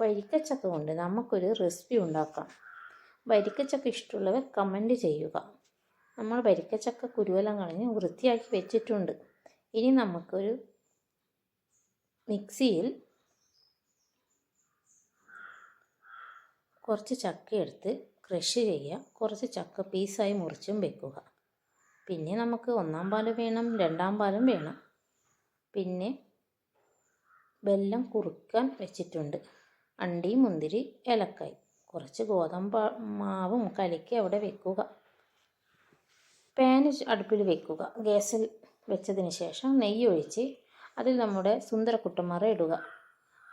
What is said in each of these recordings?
വരിക്കച്ചക്ക കൊണ്ട് നമുക്കൊരു റെസിപ്പി ഉണ്ടാക്കാം. വരിക്കച്ചക്ക ഇഷ്ടമുള്ളവർ കമന്റ് ചെയ്യുക. നമ്മൾ വരിക്കച്ചക്ക കുരുവെല്ലാം കളഞ്ഞ് വൃത്തിയാക്കി വെച്ചിട്ടുണ്ട്. ഇനി നമുക്കൊരു മിക്സിയിൽ കുറച്ച് ചക്ക എടുത്ത് ക്രഷ് ചെയ്യുക. കുറച്ച് ചക്ക പീസായി മുറിച്ചും വെക്കുക. പിന്നെ നമുക്ക് ഒന്നാം പാലും വേണം രണ്ടാം പാലും വേണം. പിന്നെ വെല്ലം കുറുക്കാൻ വെച്ചിട്ടുണ്ട്. അണ്ടി മുന്തിരി ഏലക്കായ്. കുറച്ച് ഗോതമ്പ് മാവും കലക്കി അവിടെ വെക്കുക. പാന് അടുപ്പിൽ വെക്കുക. ഗ്യാസിൽ വെച്ചതിന് ശേഷം നെയ്യ് ഒഴിച്ച് അതിൽ നമ്മുടെ സുന്ദരക്കുട്ടന്മാർ ഇടുക.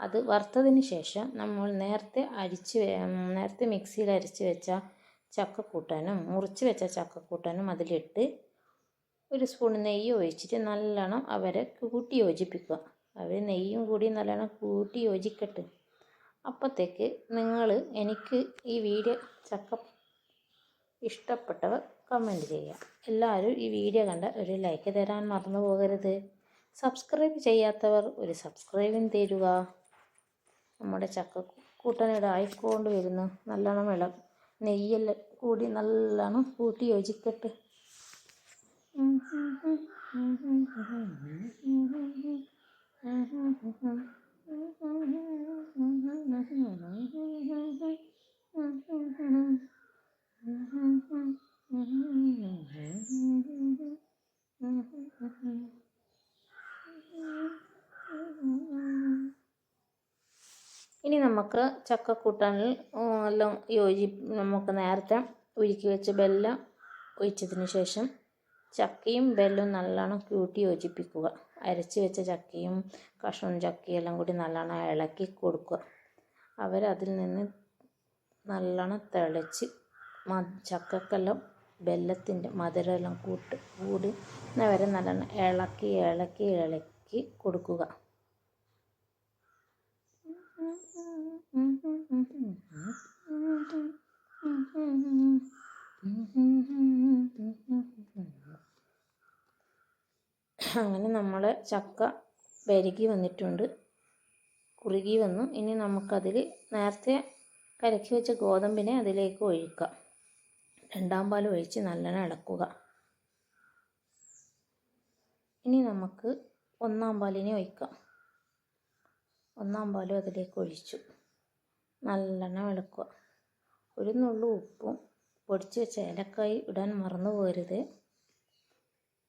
അത് വറുത്തതിന് ശേഷം നമ്മൾ നേരത്തെ അരിച്ച് നേരത്തെ മിക്സിയിൽ അരിച്ച് വെച്ച ചക്കക്കൂട്ടാനും മുറിച്ച് വെച്ച ചക്കക്കൂട്ടാനും അതിലിട്ട് ഒരു സ്പൂൺ നെയ്യ് ഒഴിച്ചിട്ട് നല്ലോണം അവരെ കൂട്ടി യോജിപ്പിക്കുക. അവർ നെയ്യും കൂടി നല്ലോണം കൂട്ടി യോജിക്കട്ടെ. അപ്പോഴത്തേക്ക് നിങ്ങൾ എനിക്ക് ഈ വീഡിയോ ചക്ക ഇഷ്ടപ്പെട്ടവർ കമന്റ് ചെയ്യുക എല്ലാവരും ഈ വീഡിയോ കണ്ട ഒരു ലൈക്ക് തരാൻ മറന്നു പോകരുത് സബ്സ്ക്രൈബ് ചെയ്യാത്തവർ ഒരു സബ്സ്ക്രൈബും തരുക നമ്മുടെ ചക്ക കൂട്ടനിടെ ആയിക്കൊണ്ട് വരുന്നു നല്ലോണം വിള നെയ്യെല്ലാം കൂടി നല്ലോണം കൂട്ടി യോജിക്കട്ടെ ഇനി നമുക്ക് ചക്കക്കൂട്ടാനിൽ എല്ലാം യോജി നമുക്ക് നേരത്തെ ഉരുക്കി വെച്ച ബെല്ല ഒഴിച്ചതിന് ശേഷം ചക്കയും ബെല്ലും നല്ലോണം കൂട്ടി യോജിപ്പിക്കുക. അരച്ച് വെച്ച ചക്കയും കഷ്ണം ചക്കയും എല്ലാം കൂടി നല്ലോണം ഇളക്കി കൊടുക്കുക. അവരതിൽ നിന്ന് നല്ലോണം തിളച്ച് മ ചക്കക്കെല്ലാം ബെല്ലത്തിന്റെ മധുരമെല്ലാം കൂട്ട് കൂടി വരെ നല്ലോണം ഇളക്കി ഇളക്കി ഇളക്കി കൊടുക്കുക. അങ്ങനെ നമ്മൾ ചക്ക പെരുകി വന്നിട്ടുണ്ട്. കുറുകി വന്നു. ഇനി നമുക്കതിൽ നേരത്തെ കലക്കി വെച്ച ഗോതമ്പിനെ അതിലേക്ക് ഒഴിക്കാം. രണ്ടാം പാൽ ഒഴിച്ച് നല്ലോണം ഇളക്കുക. ഇനി നമുക്ക് ഒന്നാം പാലിനെ ഒഴിക്കാം. ഒന്നാം പാലും അതിലേക്ക് ഒഴിച്ചു. നല്ലോണം ഇളക്കുക. ഒരു നുള്ളു ഉപ്പും പൊടിച്ച് വെച്ച ഏലക്കായി ഇടാൻ മറന്നു പോകരുത്.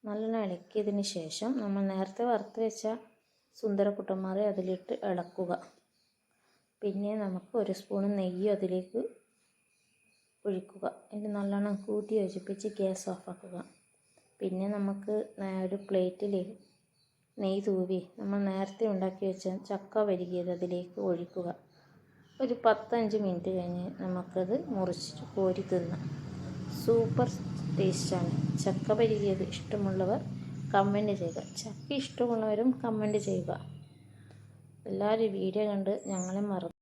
നല്ലോണം ഇളക്കിയതിന് ശേഷം നമ്മൾ നേരത്തെ വറുത്ത് വെച്ച സുന്ദരക്കുട്ടന്മാരെ അതിലിട്ട് ഇളക്കുക. പിന്നെ നമുക്ക് ഒരു സ്പൂൺ നെയ്യ് അതിലേക്ക് ഒഴിക്കുക. എന്നിട്ട് നല്ലോണം കൂട്ടി യോജിപ്പിച്ച് ഗ്യാസ് ഓഫാക്കുക. പിന്നെ നമുക്ക് ഒരു പ്ലേറ്റിൽ നെയ്യ് തൂവി നമ്മൾ നേരത്തെ ഉണ്ടാക്കി വെച്ച ചക്ക വരികിയത് അതിലേക്ക് ഒഴിക്കുക. ഒരു പത്തഞ്ച് മിനിറ്റ് കഴിഞ്ഞ് നമുക്കത് മുറിച്ച് കോരി തിന്നാം. സൂപ്പർ ടേസ്റ്റാണ്. ചക്ക പരികിയത് ഇഷ്ടമുള്ളവർ കമന്റ് ചെയ്യുക. ചക്ക ഇഷ്ടമുള്ളവരും കമന്റ് ചെയ്യുക. എല്ലാവരും വീഡിയോ കണ്ട് ഞങ്ങളെ മറന്നു.